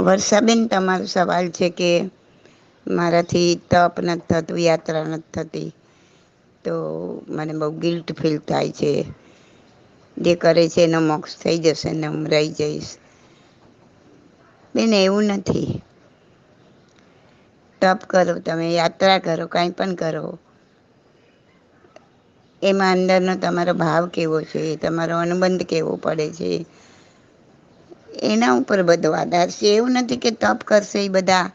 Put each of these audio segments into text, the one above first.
વર્ષાબેન, તમારો સવાલ છે કે મારાથી તપ નથી થતું, યાત્રા નથી થતી, તો મને બહુ ગિલ્ટ ફીલ થાય છે. જે કરે છે એનો મોક્ષ થઈ જશે ને હું રહી જઈશ. બેન, એવું નથી. તપ કરો તમે, યાત્રા કરો, કાંઈ પણ કરો. એમાં અંદરનો તમારો ભાવ કેવો છે? તમારો અનુબંધ કેવો પડે છે? એના ઉપર બધો આધાર છે. એવું નથી કે તપ કરશે એ બધા.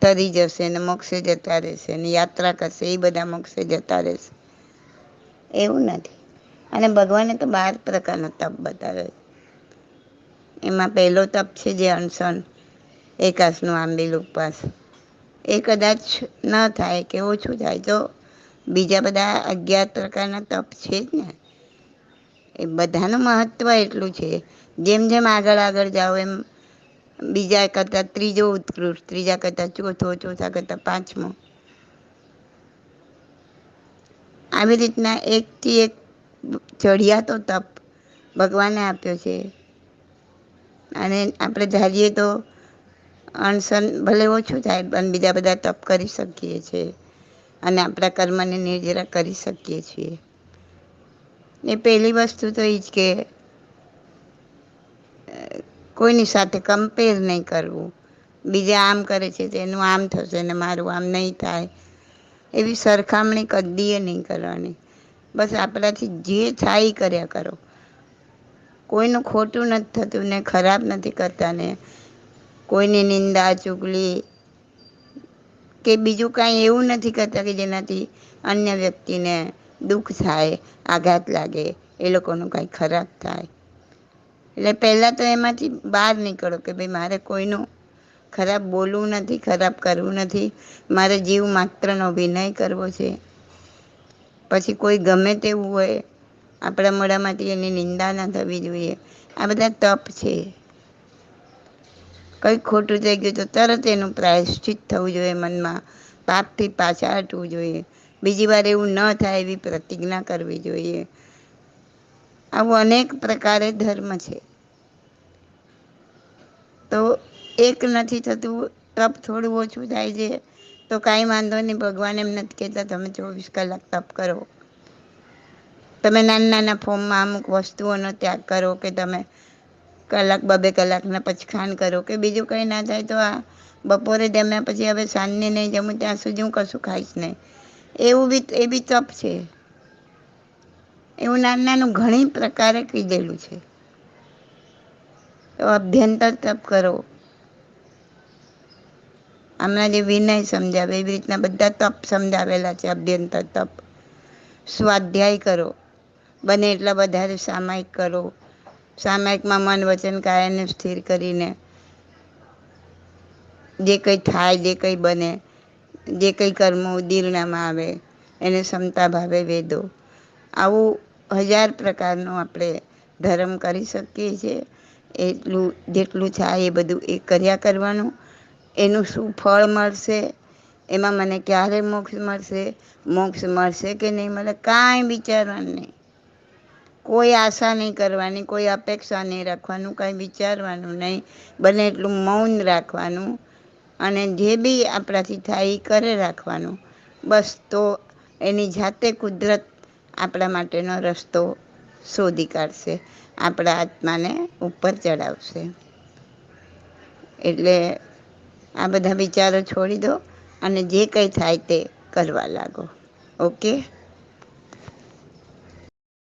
તરી જશે ને મોક્ષે જતા રહેશે ને યાત્રા કરશે એ બધા મોક્ષે જતા રહેશે. એવું નથી. અને ભગવાને તો બાર પ્રકારનો તપ બતાવ્યો એમાં પહેલો તપ છે જે અણસણ એકાશનું આંબેલ ઉપવાસ. એ કદાચ ન થાય કે ઓછું થાય. તો બીજા બધા અગિયાર પ્રકારના તપ છે જ ને. એ બધાનું મહત્વ એટલું છે. જેમ જેમ આગળ આગળ જાઓ એમ બીજા કરતાં ત્રીજો ઉત્કૃષ્ટ, ત્રીજા કરતાં ચોથો, ચોથા કરતાં પાંચમો. આવી રીતના એકથી એક ચઢિયાતો તપ ભગવાને આપ્યો છે. અને આપણે ધારીએ તો અણસન ભલે ઓછું થાય, પણ બીજા બધા તપ કરી શકીએ છીએ અને આપણા કર્મને નિર્જરા કરી શકીએ છીએ. એ પહેલી વસ્તુ તો એ જ કે કોઈની સાથે કમ્પેર નહીં કરવું. બીજા આમ કરે છે તેનું આમ થશે ને મારું આમ નહીં થાય. એવી સરખામણી કદીએ નહીં કરવાની. બસ આપણાથી જે થાય કર્યા કરો. કોઈનું ખોટું નથી થતું ને ખરાબ નથી કરતા ને કોઈની નિંદા, ચુગલી કે બીજું કાંઈ એવું નથી કરતા કે જેનાથી અન્ય વ્યક્તિને દુઃખ થાય, આઘાત લાગે, એ લોકોનું કાંઈ ખરાબ થાય. એટલે પહેલાં તો એમાંથી બહાર નીકળો કે ભાઈ મારે કોઈનું ખરાબ બોલવું નથી, ખરાબ કરવું નથી. મારે જીવ માત્રનો વિનય કરવો છે. પછી કોઈ ગમે તેવું હોય, આપણા મોઢામાંથી એની નિંદા ના થવી જોઈએ. આ બધા તપ છે. કંઈ ખોટું થઈ ગયું તો તરત એનું પ્રાયશ્ચિત થવું જોઈએ મનમાં. પાપથી પાછા હટવું જોઈએ. બીજી વાર એવું ન થાય એવી પ્રતિજ્ઞા કરવી જોઈએ. આવું અનેક પ્રકારે ધર્મ છે. તો એક નથી થતું, તપ થોડું ઓછું થાય છે, તો કાંઈ વાંધો નહીં, ભગવાન એમ નથી કહેતા, તમે ચોવીસ કલાક તપ કરો. તમે નાના નાના ફોર્મમાં અમુક વસ્તુઓનો ત્યાગ કરો કે તમે કલાક, બબે કલાકના પછી ખાંડ કરો કે બીજું કંઈ ના થાય તો આ બપોરે જમ્યા પછી હવે સાંજને નહીં જમું, ત્યાં સુધી હું કશું ખાઈશ નહીં. એવું બી એ બી તપ છે. એવું નાનું નાનું ઘણી પ્રકારે કીધેલું છે. તો અભ્યંતર તપ કરો. હમણાં જે વિનય સમજાવે, એવી રીતના બધા તપ સમજાવેલા છે, અભ્યંતર તપ. સ્વાધ્યાય કરો. બને એટલા વધારે સામાયિક કરો. સામાયિકમાં મન વચન કાયાને સ્થિર કરીને જે કંઈ થાય, જે કંઈ બને જે કંઈ કર્મો ઉદીરણામાં આવે, એને ક્ષમતા ભાવે વેદો. આવું હજાર પ્રકારનું આપણે ધર્મ કરી શકીએ છીએ. એટલું, જેટલું થાય એ બધું એ કર્યા કરવાનું. એનું શું ફળ મળશે? એમાં મને ક્યારે મોક્ષ મળશે? મોક્ષ મળશે કે નહીં? મળે કાંઈ વિચારવાનું નહીં. કોઈ આશા નહીં કરવાની, કોઈ અપેક્ષા નહીં રાખવાનું, કાંઈ વિચારવાનું નહીં. બને એટલું મૌન રાખવાનું. અને જે બી આપણાથી થાય એ કરે રાખવાનું. બસ તો એની જાતે કુદરત આપણા માટેનો રસ્તો શોધી કાઢશે, આપણા આત્માને ઉપર ચડાવશે. એટલે આ બધા વિચારો છોડી દો અને જે કંઈ થાય તે કરવા લાગો. ઓકે?